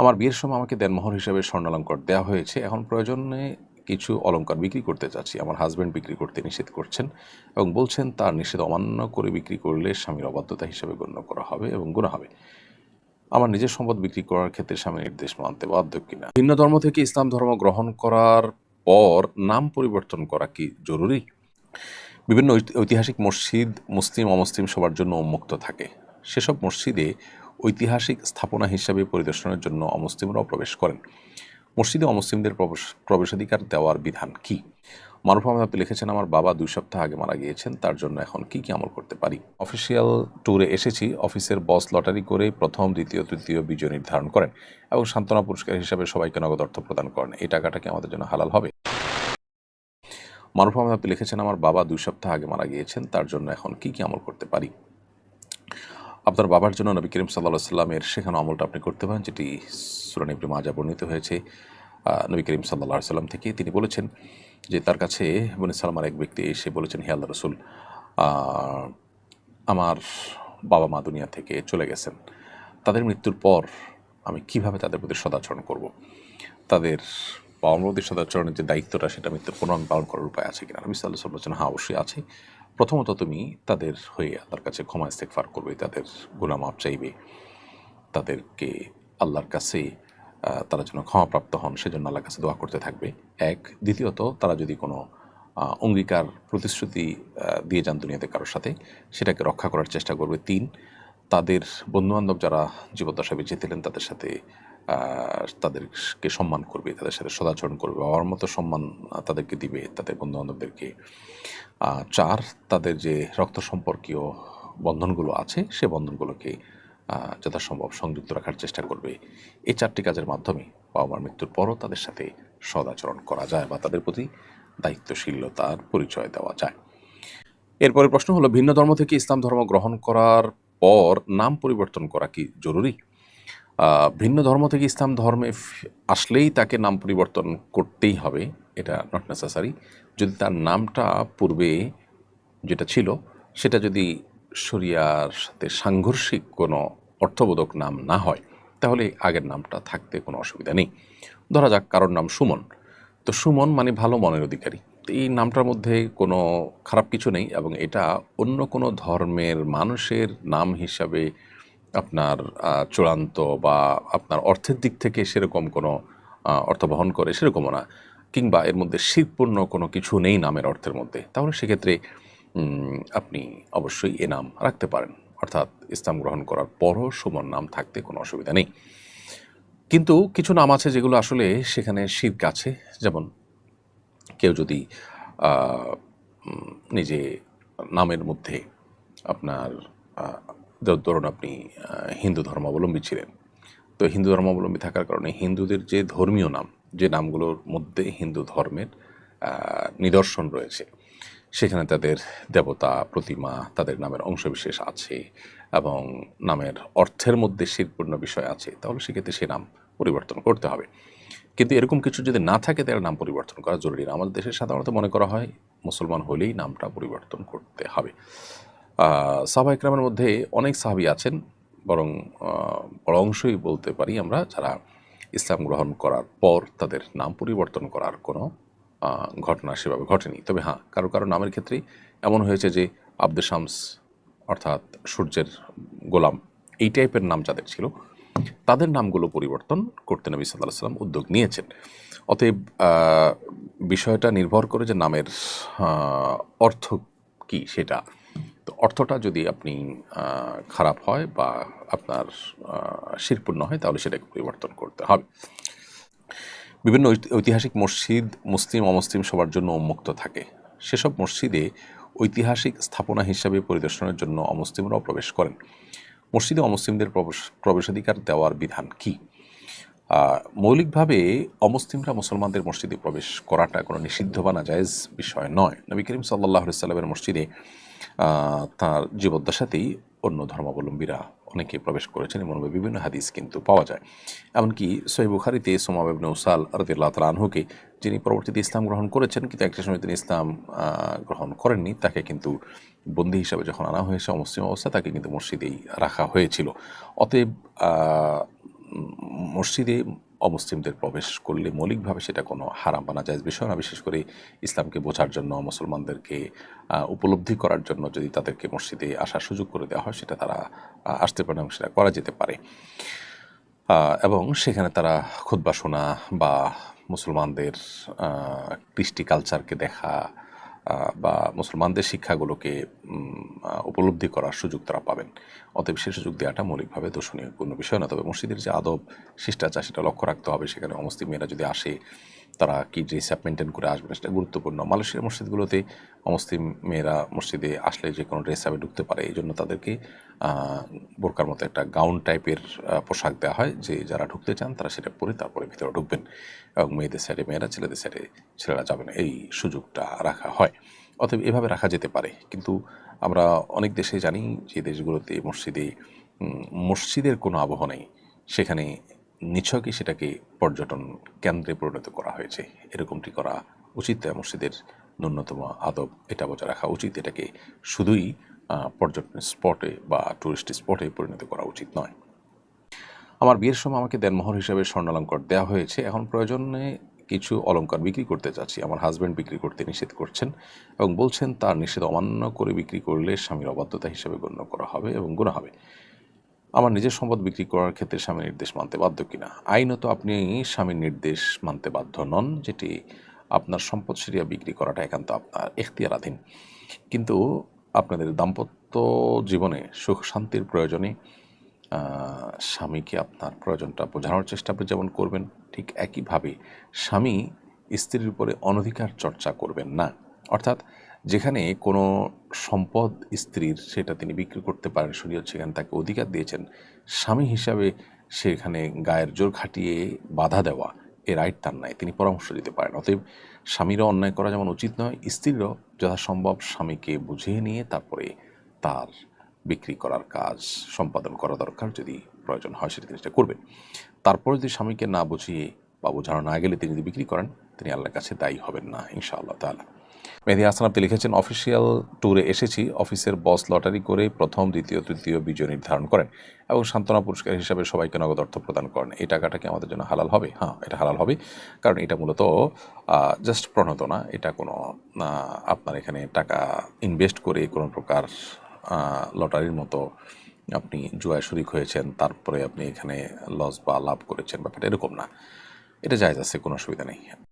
আমার বিয়ের সময় আমাকে দেনমোহর হিসেবে স্বর্ণালঙ্কার দেওয়া হয়েছে। এখন প্রয়োজনে কিছু অলংকার বিক্রি করতে চাচ্ছি। আমার হাজব্যান্ড বিক্রি করতে নিষেধ করছেন এবং বলছেন তার নিষেধ অমান্য করে বিক্রি করলে স্বামীর অবাধ্যতা হিসেবে গণ্য করা হবে এবং গুণা হবে। আমার নিজের সম্পদ বিক্রি করার ক্ষেত্রে স্বামী নির্দেশ মানতে বাধ্য কিনা? ভিন্ন ধর্ম থেকে ইসলাম ধর্ম গ্রহণ করার পর নাম পরিবর্তন করা কি জরুরি? বিভিন্ন ঐতি- ঐতিহাসিক মসজিদ মুসলিম অমুসলিম সবার জন্য উন্মুক্ত থাকে। সেসব মসজিদে ঐতিহাসিক স্থাপনা হিসাবে পরিদর্শনের জন্য অমুসলিমরাও প্রবেশ করেন। মসজিদে অমুসলিমদের প্রবেশ, প্রবেশাধিকার দেওয়ার বিধান কি? মারুফ আহমেদ আপনি লিখেছেন, আমার বাবা দুই সপ্তাহ আগে মারা গিয়েছেন, তার জন্য এখন কি কি আমল করতে পারি? অফিসিয়াল ট্যুরে এসেছি, অফিসের বস লটারি করে প্রথম, দ্বিতীয়, তৃতীয় বিজয় নির্ধারণ করেন এবং সান্ত্বনা পুরস্কার হিসাবে সবাইকে নগদ অর্থ প্রদান করেন। এই টাকাটা কি আমাদের জন্য হালাল হবে? মারুফ আহমেদ আপনি লিখেছেন, আমার বাবা দুই সপ্তাহ আগে মারা গিয়েছেন, তার জন্য এখন কি কি আমল করতে পারি? আপনার বাবার জন্য নবী করিম সাল্লাহ সাল্লামের শেখানো আমলটা আপনি করতে পারেন, যেটি সুরান ইবনে মাজা বর্ণিত হয়েছে। নবী করিম সাল্লাহ সাল্লাম থেকে তিনি বলেছেন যে, তার কাছে বনি সালমার এক ব্যক্তি এসে বলেছেন, হে আল্লাহ রসুল আমার বাবা মা দুনিয়া থেকে চলে গেছেন। তাদের মৃত্যুর পর আমি কীভাবে তাদের প্রতি সদাচরণ করব? তাদের বাবা মার প্রতি সদাচরণের যে দায়িত্বটা, সেটা মৃত্যুর আমি পালন করার উপায় আছে কিনা? নবী সাল্লাহ বলছেন হ্যাঁ অবশ্যই আছে। প্রথমত তুমি তাদের হয়ে আল্লাহর কাছে ক্ষমা ইস্তেকফার করবে, তাদের গুণামাপ চাইবে। তাদেরকে আল্লাহর কাছে তারা যেন ক্ষমাপ্রাপ্ত হন, সেজন্য আল্লাহর কাছে দোয়া করতে থাকবে। এক। দ্বিতীয়ত, তারা যদি কোনো অঙ্গীকার, প্রতিশ্রুতি দিয়ে যান দুনিয়াতে কারোর সাথে, সেটাকে রক্ষা করার চেষ্টা করবে। তিন, তাদের বন্ধুবান্ধব যারা জীবদ্দশা বেঁচে ছিলেন, তাদের সাথে তাদেরকে সম্মান করবে, তাদের সাথে সদাচরণ করবে। বাবার মতো সম্মান তাদেরকে দিবে, তাদের বন্ধুবান্ধবদেরকে। চার তাদের যে রক্ত সম্পর্কীয় বন্ধনগুলো আছে, সে বন্ধনগুলোকে যথাসম্ভব সংযুক্ত রাখার চেষ্টা করবে। এই চারটি কাজের মাধ্যমে বাবা মার মৃত্যুর পরও তাদের সাথে সদাচরণ করা যায় বা তাদের প্রতি দায়িত্বশীলতার পরিচয় দেওয়া যায়। এরপরে প্রশ্ন হলো, ভিন্ন ধর্ম থেকে ইসলাম ধর্ম গ্রহণ করার পর নাম পরিবর্তন করা কি জরুরি? ভিন্ন ধর্ম থেকে ইসলাম ধর্মে আসলেই তাকে নাম পরিবর্তন করতেই হবে, এটা নট নেসেসারি যদি তার নামটা পূর্বে যেটা ছিল, সেটা যদি শরিয়ার সাথে সাংঘর্ষিক কোনো অর্থবোধক নাম না হয়, তাহলে আগের নামটা থাকতে কোনো অসুবিধা নেই। ধরা যাক কারোর নাম সুমন। তো সুমন মানে ভালো মনের অধিকারী। এই নামটার মধ্যে কোনো খারাপ কিছু নেই এবং এটা অন্য কোনো ধর্মের মানুষের নাম হিসাবে আপনার চূড়ান্ত বা আপনার অর্থের দিক থেকে সেরকম কোনো অর্থ বহন করে সেরকমও না। কিংবা এর মধ্যে শীতপূর্ণ কোনো কিছু নেই নামের অর্থের মধ্যে, তাহলে সেক্ষেত্রে আপনি অবশ্যই এ নাম রাখতে পারেন। অর্থাৎ ইসলাম গ্রহণ করার পরও সুমন নাম থাকতে কোনো অসুবিধা নেই। কিন্তু কিছু নাম আছে যেগুলো আসলে সেখানে শির্ক আছে। যেমন কেউ যদি নিজে নামের মধ্যে আপনার ধরুন আপনি হিন্দু ধর্মাবলম্বী ছিলেন। তো হিন্দু ধর্মাবলম্বী থাকার কারণে হিন্দুদের যে ধর্মীয় নাম, যে নামগুলোর মধ্যে হিন্দু ধর্মের নিদর্শন রয়েছে, সেখানে তাদের দেবতা, প্রতিমা, তাদের নামের অংশবিশেষ আছে এবং নামের অর্থের মধ্যে শিরপূর্ণ বিষয় আছে, তাহলে সেক্ষেত্রে সে নাম পরিবর্তন করতে হবে। কিন্তু এরকম কিছু যদি না থাকে, তাহলে নাম পরিবর্তন করা জরুরি না। আমাদের দেশে সাধারণত মনে করা হয়, মুসলমান হলেই নামটা পরিবর্তন করতে হবে। সাহবা ইকরামের মধ্যে অনেক সাহাবি আছেন, বরং বড় অংশই বলতে পারি আমরা যারা ইসলাম গ্রহণ করার পর তাদের নাম পরিবর্তন করার কোনো ঘটনা সেভাবে ঘটেনি। তবে হ্যাঁ কারও কারও নামের ক্ষেত্রে এমন হয়েছে যে আব্দে শামস অর্থাৎ সূর্যের গোলাম, এই টাইপের নাম যাদের ছিল, তাদের নামগুলো পরিবর্তন করতে নবী সাল্লাহ সাল্লাম উদ্যোগ নিয়েছেন। অতএব বিষয়টা নির্ভর করে যে নামের অর্থ কি সেটা। তো অর্থটা যদি আপনি খারাপ হয় বা আপনার শিরপূর্ণ হয়, তাহলে সেটাকে পরিবর্তন করতে হবে। বিভিন্ন ঐতি- ঐতিহাসিক মসজিদ মুসলিম, অমুসলিম সবার জন্য উন্মুক্ত থাকে। সেসব মসজিদে ঐতিহাসিক স্থাপনা হিসাবে পরিদর্শনের জন্য অমুসলিমরাও প্রবেশ করেন। মসজিদে অমুসলিমদের প্রবেশ, প্রবেশাধিকার দেওয়ার বিধান কি? মৌলিকভাবে অমুসলিমরা মুসলমানদের মসজিদে প্রবেশ করাটা কোনো নিষিদ্ধ বা নাজায়েজ বিষয় নয়। নবী করিম সাল্লাহ সাল্লামের মসজিদে তার জীবদ্দশাতেই অন্য ধর্মাবলম্বীরা অনেকে প্রবেশ করেছেন এমন বিভিন্ন হাদিস কিন্তু পাওয়া যায়। এমনকি সহি বুখারিতে সোমাবেব নৌসাল রদিল্লাহ তাল আনহুকে, যিনি পরবর্তীতে ইসলাম গ্রহণ করেছেন, কিন্তু একটা সময় তিনি ইসলাম গ্রহণ করেননি, তাকে কিন্তু বন্দী হিসাবে যখন আনা হয়েছে অমুসলিম অবস্থা, তাকে কিন্তু মসজিদেই রাখা হয়েছিল। অতএব মসজিদে অমুসলিমদের প্রবেশ করলে মৌলিকভাবে সেটা কোনো হারাম বা নাজায়জ বিষয় না। বিশেষ করে ইসলামকে বোঝার জন্য, মুসলমানদেরকে উপলব্ধি করার জন্য যদি তাদেরকে মসজিদে আসার সুযোগ করে দেওয়া হয়, সেটা তারা আসতে পারে এবং সেটা করা যেতে পারে। এবং সেখানে তারা খুতবা শোনা বা মুসলমানদের কৃষ্টি কালচারকে দেখা বা মুসলমানদের শিক্ষাগুলোকে উপলব্ধি করার সুযোগ তারা পাবেন অতএব সে সুযোগ দেওয়াটা মৌলিকভাবে দর্শনীয় কোনো বিষয় না। তবে মসজিদের যে আদব, শিষ্টাচার, সেটা লক্ষ্য রাখতে হবে। সেখানে অমুসলিম মেয়েরা যদি আসে, তারা কি ড্রেস আপ মেনটেন করে আসবে, সেটা গুরুত্বপূর্ণ। মালয়েশিয়ার মসজিদগুলোতে অমুসলিম মেয়েরা মসজিদে আসলে যে কোনো ড্রেস আপে ঢুকতে পারে, এই জন্য তাদেরকে বোরকার মতো একটা গাউন টাইপের পোশাক দেওয়া হয়। যে যারা ঢুকতে চান, তারা সেটা পরে তারপরে ভিতরে ঢুকবেন। এবং মেয়েদের সাইডে মেয়েরা, ছেলেদের সাইডে ছেলেরা যাবেন এই সুযোগটা রাখা হয়। অতএব এভাবে রাখা যেতে পারে। কিন্তু আমরা অনেক দেশে জানি যে দেশগুলোতে মসজিদে মসজিদের কোনো আবহ নেই। সেখানে নিছকই সেটাকে পর্যটন কেন্দ্রে পরিণত করা হয়েছে। এরকমটি করা উচিত। মসজিদের ন্যূনতম আদব। এটা বজায় রাখা উচিত। এটাকে শুধুই পর্যটন স্পটে বা টুরিস্ট স্পটে পরিণত করা উচিত নয়। আমার বিয়ের সময় আমাকে দেনমোহর হিসাবে স্বর্ণালঙ্কার দেওয়া হয়েছে। এখন প্রয়োজনে কিছু অলংকার বিক্রি করতে চাচ্ছি। আমার হাজব্যান্ড বিক্রি করতে নিষেধ করছেন এবং বলছেন, তার নিষেধ অমান্য করে বিক্রি করলে স্বামীর অবাধ্যতা হিসেবে গণ্য করা হবে এবং গুণা হবে। আমার নিজের সম্পদ বিক্রি করার ক্ষেত্রে স্বামীর নির্দেশ মানতে বাধ্য কিনা? আইনত আপনি স্বামীর নির্দেশ মানতে বাধ্য নন, যেটি আপনার সম্পদ সেরিয়া বিক্রি করাটা একান্ত আপনার এখতিয়ারাধীন। কিন্তু আপনাদের দাম্পত্য জীবনে সুখ শান্তির প্রয়োজনে স্বামীকে আপনার প্রয়োজনটা বোঝানোর চেষ্টা যেমন করবেন, ঠিক একইভাবে স্বামী স্ত্রীর উপরে অনধিকার চর্চা করবেন না। অর্থাৎ যেখানে কোনো সম্পদ স্ত্রীর সেটা তিনি বিক্রি করতে পারেন শরীয়ত সেখানে তাকে অধিকার দিয়েছেন, স্বামী হিসাবে সেখানে গায়ের জোর খাটিয়ে বাধা দেওয়া এ রাইট তার নাই, তিনি পরামর্শ দিতে পারেন। অতএব স্বামীরও অন্যায় করা যেমন উচিত নয়, স্ত্রীরও যথাসম্ভব স্বামীকে বুঝিয়ে নিয়ে তারপরে তার বিক্রি করার কাজ, সম্পাদন করা দরকার যদি প্রয়োজন হয় সেটা জিনিসটা করবেন। তারপরে যদি স্বামীকে না বুঝিয়ে বা বোঝানো না গেলে তিনি যদি বিক্রি করেন, তিনি আল্লাহর কাছে দায়ী হবেন না, ইনশাআল্লাহ তাআলা। মেহেদি হাসান, আপনি লিখেছেন, অফিসিয়াল ট্যুরে এসেছি, অফিসের বস লটারি করে প্রথম, দ্বিতীয়, তৃতীয় বিজয় নির্ধারণ করেন এবং সান্ত্বনা পুরস্কার হিসাবে সবাইকে নগদ অর্থ প্রদান করেন। এই টাকাটা কি আমাদের জন্য হালাল হবে? হ্যাঁ এটা হালাল হবে। কারণ এটা মূলত জাস্ট প্রণোদনা। এটা কোনো আপনার এখানে টাকা ইনভেস্ট করে কোনো প্রকার লটারির মতো আপনি জুয়ায় শরিক হয়েছেন, তারপরে আপনি এখানে লস বা লাভ করেছেন। ব্যাপারটা এরকম না। এটা যায় আছে, কোনো অসুবিধা নেই।